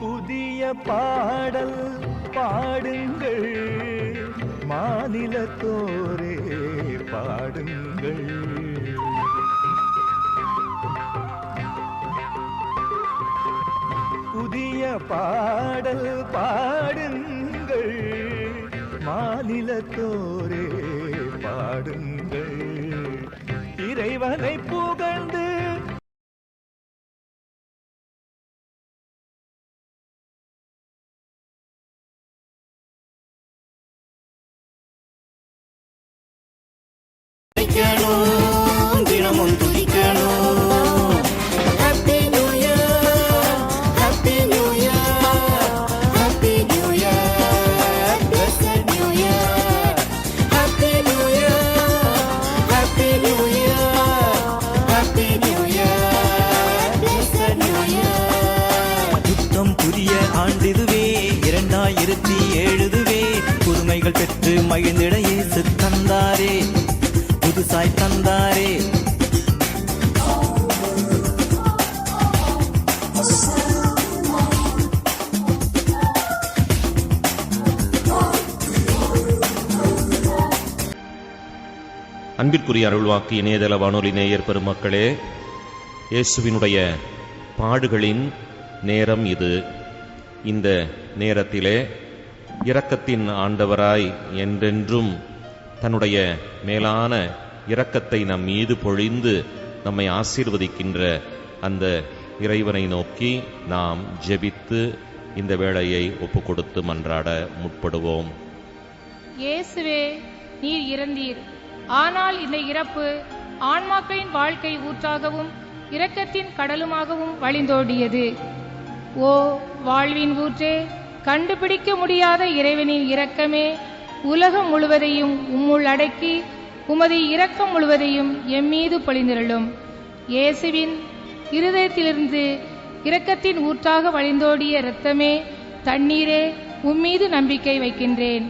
புதிய பாடல் பாடுங்கள். மாநிலத்தோரே பாடுங்கள். புதிய பாடல் பாடுங்கள். மாநிலத்தோரே பாடுங்கள். இறைவனை பூ துதிக்கணும் தினமும் துதிக்கணும் happy new year happy new year happy new year blessed new year happy new year happy new year happy new year blessed new year புதிய ஆண்டிதுவே இரண்டாயிரத்தி ஏழுதுவே புதுமைகள் பெற்று மகிழ்ந்திட இயேசு தந்தாரே. புதுசாய் தந்தாரே. அன்பிற்குரிய அருள்வாக்கு இணையதள வானொலி நேயர் பெருமக்களே இயேசுவினுடைய பாடுகளின் நேரம் இது. இந்த நேரத்திலே இரக்கத்தின் ஆண்டவராய் என்றென்றும் தன்னுடைய மேலான இரக்கத்தை நம் மீது பொழிந்து நம்மை ஆசீர்வதிக்கின்ற அந்த இறைவனை நோக்கி நாம் ஜெபித்து இந்த வேளையை ஒப்புக்கொடுத்து மன்றாட முற்படுவோம். இயேசுவே நீர் இறந்தீர். ஆனால் இந்த இறப்பு ஆன்மாக்களின் வாழ்க்கை ஊற்றாகவும் இரக்கத்தின் கடலுமாகவும் வழிந்தோடியது. ஓ வாழ்வின் ஊற்றே கண்டுபிடிக்க முடியாத இறைவனின் இரக்கமே உலகம் முழுவதையும் உம்முள் அடக்கி உமது இரக்கம் முழுவதையும் எம்மீது பொழிந்திரளும். இயேசுவின் இருதயத்திலிருந்து இரக்கத்தின் ஊற்றாக வழிந்தோடிய இரத்தமே தண்ணீரே உம்மீது நம்பிக்கை வைக்கின்றேன்.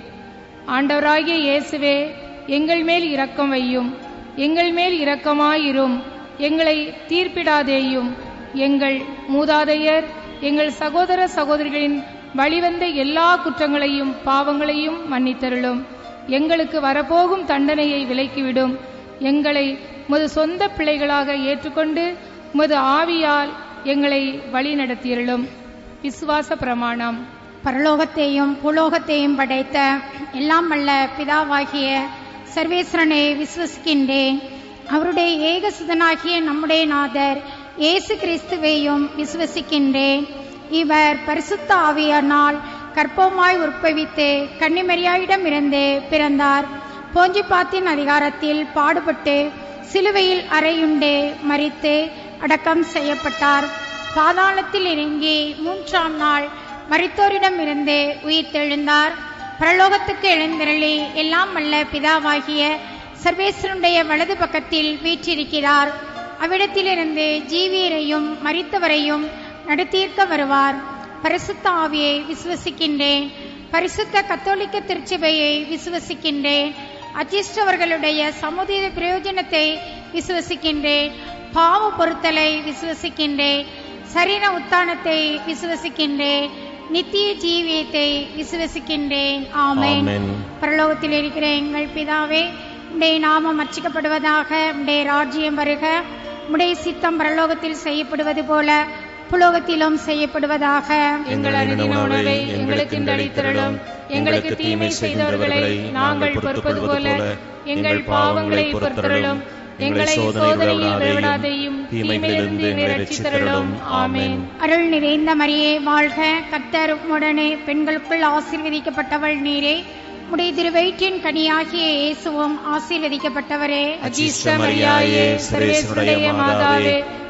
ஆண்டவராகிய இயேசுவே எங்கள் மேல் இரக்கம் வையும். எங்கள் மேல் இரக்கமாயிரும். எங்களை தீர்ப்பிடாதேயும். எங்கள் மூதாதையர் எங்கள் சகோதர சகோதரிகளின் வழிவந்த எல்லா குற்றங்களையும் பாவங்களையும் மன்னித்தருளும். எங்களுக்கு வரப்போகும் தண்டனையை விலக்கிவிடும். எங்களை உமது சொந்த பிள்ளைகளாக ஏற்றுக்கொண்டு உமது ஆவியால் எங்களை வழிநடத்தியிருளும் விசுவாச பிரமாணம். பரலோகத்தையும் பூலோகத்தையும் படைத்த எல்லாம் வல்ல பிதாவாகிய சர்வேஸ்வரனை விசுவசிக்கின்றேன் அவருடைய ஏகசுதனாகிய நம்முடைய நாதர் இயேசு கிறிஸ்துவையும் விசுவசிக்கின்றேன் இவர் பரிசுத்த ஆவியானால் கற்பமாய் உற்பவித்து கன்னிமரியாயிடமிருந்து பிறந்தார். போஞ்சிப்பாத்தின் அதிகாரத்தில் பாடுபட்டு சிலுவையில் அறையுண்டு மறித்து அடக்கம் செய்யப்பட்டார். பாதாளத்தில் இறங்கி மூன்றாம் நாள் மரித்தோரிடமிருந்து உயிர் தெழுந்தார் பரலோகத்துக்கு எழுந்திரளி எல்லாம் அல்ல பிதாவாகிய சர்வேஸ்வருடைய வலது பக்கத்தில் வீற்றிருக்கிறார். அவ்விடத்திலிருந்து ஜீவியரையும் மறித்தவரையும் நடத்தீர்க்க வருவார். பரிசுத்த ஆவியை விசுவசிக்கின்றேன். பரிசுத்த கத்தோலிக்க திருச்சபையை விசுவசிக்கின்றேன். அச்சிஷ்டவர்களுடைய சமுதாய பிரயோஜனத்தை விசுவசிக்கின்றேன். பாவ பொருத்தலை விசுவசிக்கின்றேன். சரீர உத்தானத்தை விசுவசிக்கின்றேன். நித்திய ஜீவியத்தை விசுவசிக்கின்றேன். ஆமென். பரலோகத்தில் இருக்கிற எங்கள் பிதாவே உடைய நாமம் அர்ச்சிக்கப்படுவதாக உடைய ராஜ்யம் வருக. உடைய சித்தம் பரலோகத்தில் செய்யப்படுவது போல புலோகத்திலும் செய்யப்படுவதாக. எங்கள் அனுதின உணவை எங்களுக்கு அளித்தருளும் எங்களுக்கு தீமை செய்தவர்களை நாங்கள் பொறுப்பது போல எங்கள் பாவங்களை பொறுத்தருளும். எங்களை சோதனையில் விளைவிடாதையும் தீமையிலிருந்து ரட்சித்தருளும். ஆமென். அருள் நிறைந்த மரியே வாழ்க. கர்த்தர் உடனே பெண்களுக்குள் ஆசீர்வதிக்கப்பட்டவள் நீரே. உடைய திருவயிற்றின் கனியாகிய இயேசுவும் ஆசீர்வதிக்கப்பட்டவரே. அஜீஷ்ட மரியாயே சர்வேஸ்வருடைய மாதாவே.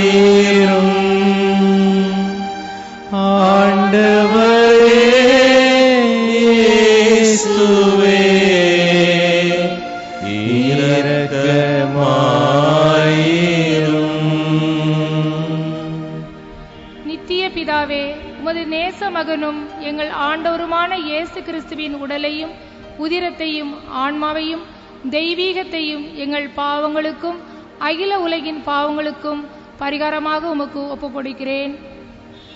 இரக்கமாயிரும் ஆண்டவரே இயேசுவே இரக்கமாயிரும். நித்திய பிதாவே உமது நேச மகனும் எங்கள் ஆண்டவருமான இயேசு கிறிஸ்துவின் உடலையும் உதிரத்தையும் ஆன்மாவையும் தெய்வீகத்தையும் எங்கள் பாவங்களுக்கும் அகில உலகின் பாவங்களுக்கும் பரிகாரமாக உமக்கு ஒப்புக் கொடுக்கிறேன்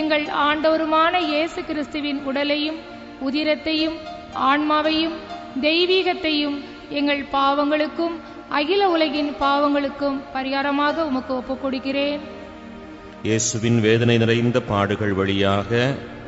எங்கள் ஆண்டவருமான இயேசு கிறிஸ்துவின் உடலையும் உதிரத்தையும் ஆன்மாவையும் தெய்வீகத்தையும் எங்கள் பாவங்களுக்கும் அகில உலகின் பாவங்களுக்கும் பரிகாரமாக உமக்கு ஒப்புக் கொடுக்கிறேன் இயேசுவின் வேதனை நிறைந்த பாடுகள் வழியாக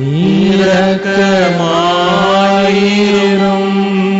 நீரக்கமாயிரும்.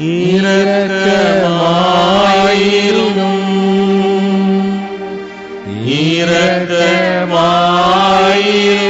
இரக்கமாயிரும். இரக்கமாயிரும்.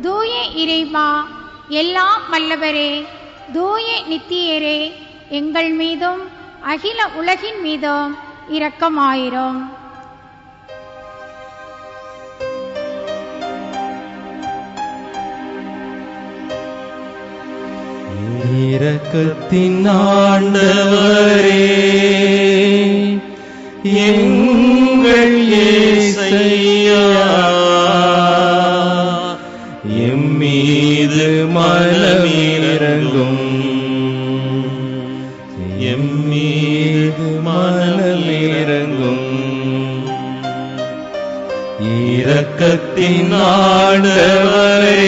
தூய இறைவா எல்லாம் வல்லவரே தூய நித்தியரே எங்கள் மீதும் அகில உலகின் மீதும் இரக்கமாயிரும். இரக்கத்தின் ஆண்டவரே எங்கள் இயேசையா எம்மீது எம்மீது மனமிரங்கும் இரக்கத்தின் ஆண்டவரே.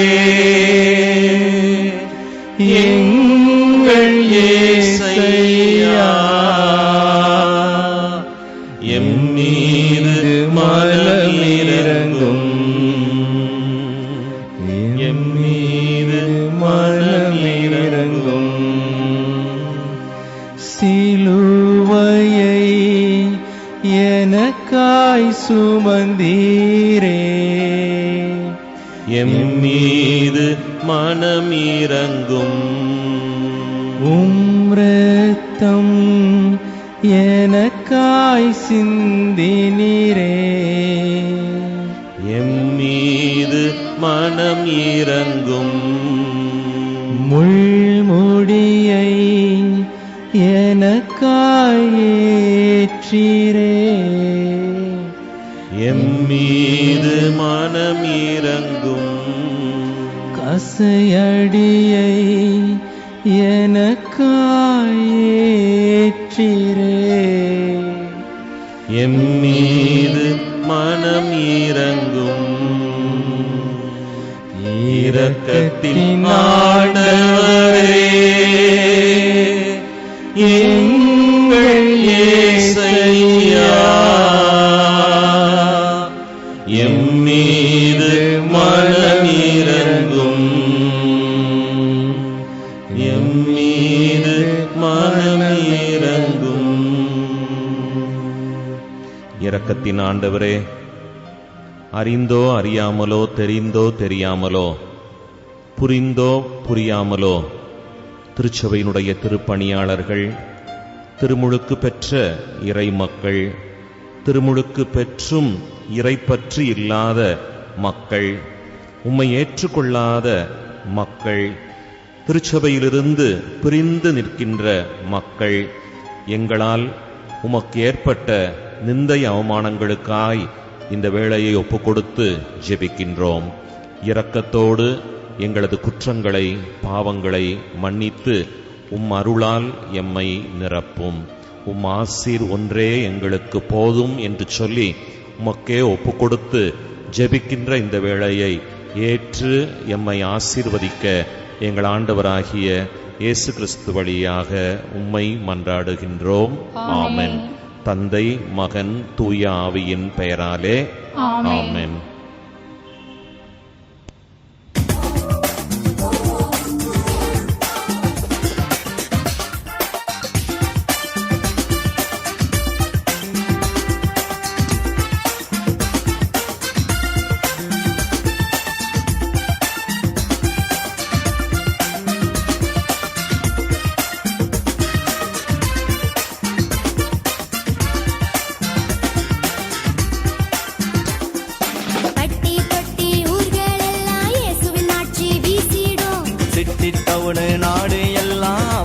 எம்மீது மனமிரங்கும். உம் ரத்தம் எனக்காய் சிந்தினீரே. எம்மீது மனம் இறங்கும் முள்முடியை எனக்காய் ஏற்றீரே. கசையடியை எனக்காய் ஏற்றீரே எம்மீது மனம் இறங்கும். இரக்கத்தின் ஆண்டவரே எம்மீது மனம் இறங்கும் எம்மீது மனம் இறங்கும் இரக்கத்தின் ஆண்டவரே அறிந்தோ அறியாமலோ தெரிந்தோ தெரியாமலோ புரிந்தோ புரியாமலோ திருச்சபையினுடைய திருப்பணியாளர்கள் திருமுழுக்கு பெற்ற இறை மக்கள் திருமுழுக்கு பெற்றும் இறைப்பற்று இல்லாத மக்கள் உம்மை ஏற்றுக்கொள்ளாத மக்கள் திருச்சபையிலிருந்து பிரிந்து நிற்கின்ற மக்கள் எங்களால் உமக்கு ஏற்பட்ட நிந்தை அவமானங்களுக்காய் இந்த வேளையை ஒப்புக்கொடுத்து ஜெபிக்கின்றோம். இரக்கத்தோடு எங்களது குற்றங்களை பாவங்களை மன்னித்து உம் அருளால் எம்மை நிரப்பும். உம் ஆசீர் ஒன்றே எங்களுக்கு போதும் என்று சொல்லி உமக்கே ஒப்பு கொடுத்து ஜெபிக்கின்ற இந்த வேளையை ஏற்று எம்மை ஆசீர்வதிக்க எங்கள் ஆண்டவராகிய இயேசு கிறிஸ்து வழியாக உம்மை மன்றாடுகின்றோம். ஆமென். தந்தை மகன் தூய ஆவியின் பெயராலே ஆமென்.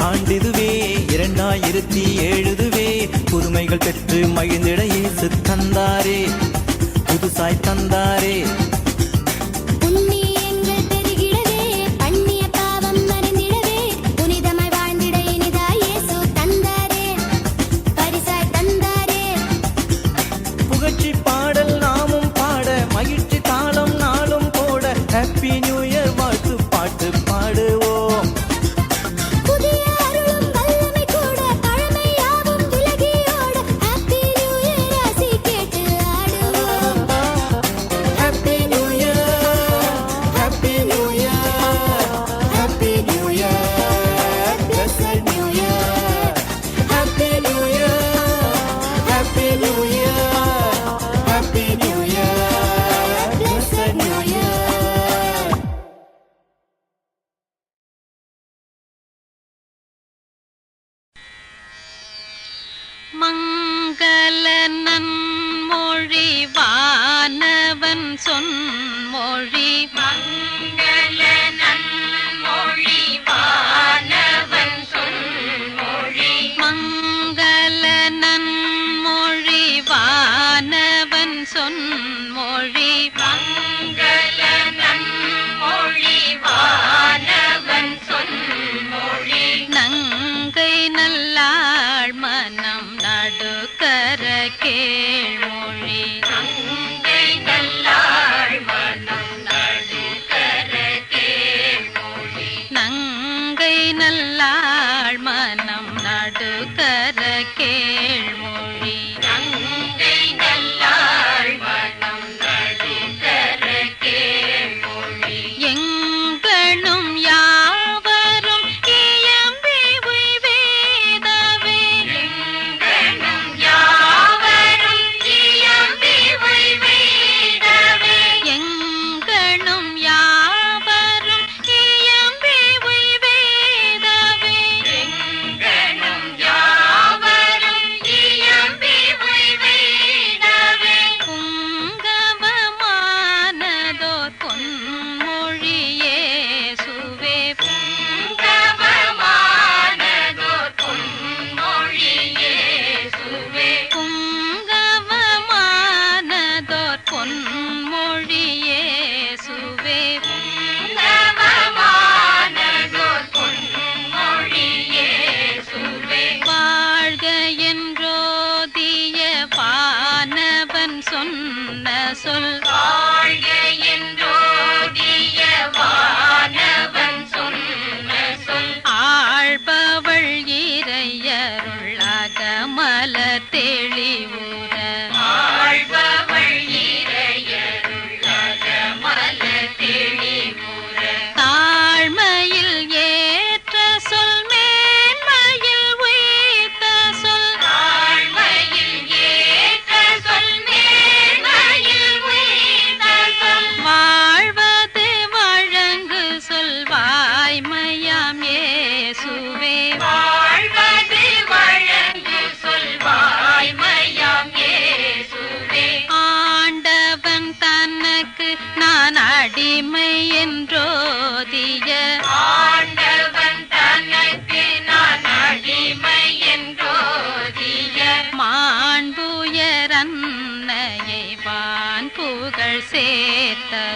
ஆண்டிதுவே இரண்டாயிரத்தி ஏழுதுவே. புதுமைகள் பெற்று மகிழ்ந்திட இயேசு தந்தாரே. புதுசாய் தந்தாரே.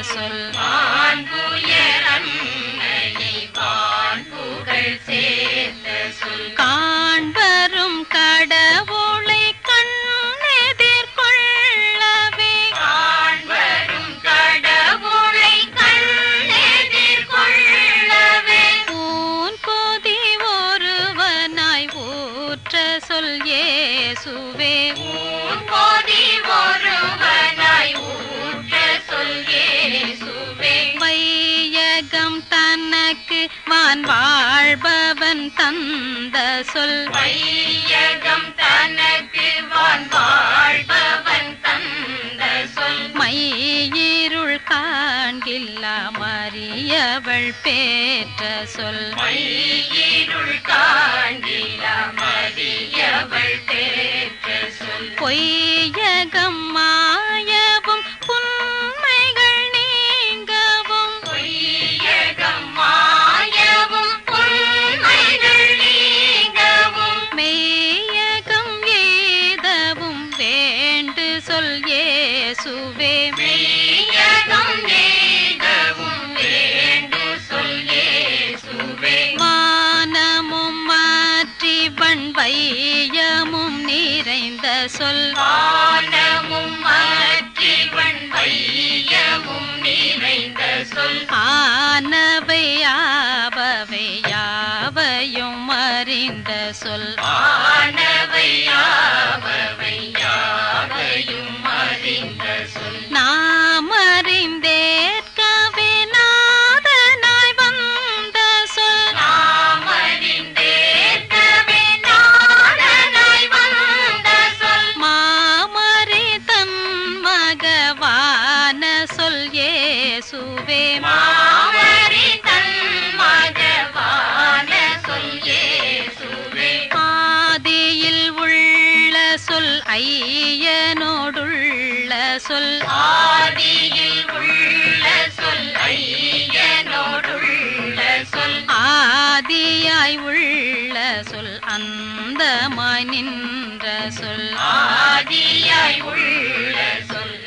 சொல் காண்பரும் கடவுள் வான் வாழ்பவன் தந்த சொல். மையகம் தனக்கு வான் வாழ்பவன் தந்த சொல். மையிருள் காண்கில்லா மறியவள் பேற்ற சொல். மையிருள் காண்கில்லா மறியவள் பேற்ற சொல். பொய்யகம் மாய சொல். ஆனமும் வையமும் நிறைந்த சொல். ஆனவையா ஆதியாய் உள்ள சொல் அந்த நின்ற சொல். ஆதியாய் உள்ள சொல்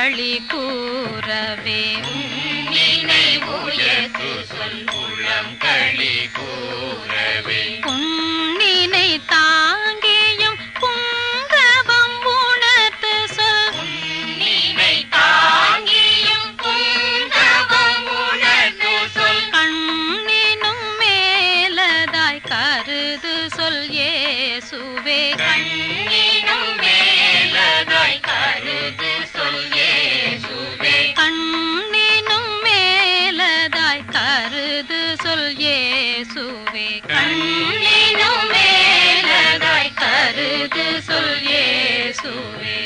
களி கூறவே. நினைவுயர்த்து சொல் உள்ளம் களி கூ So.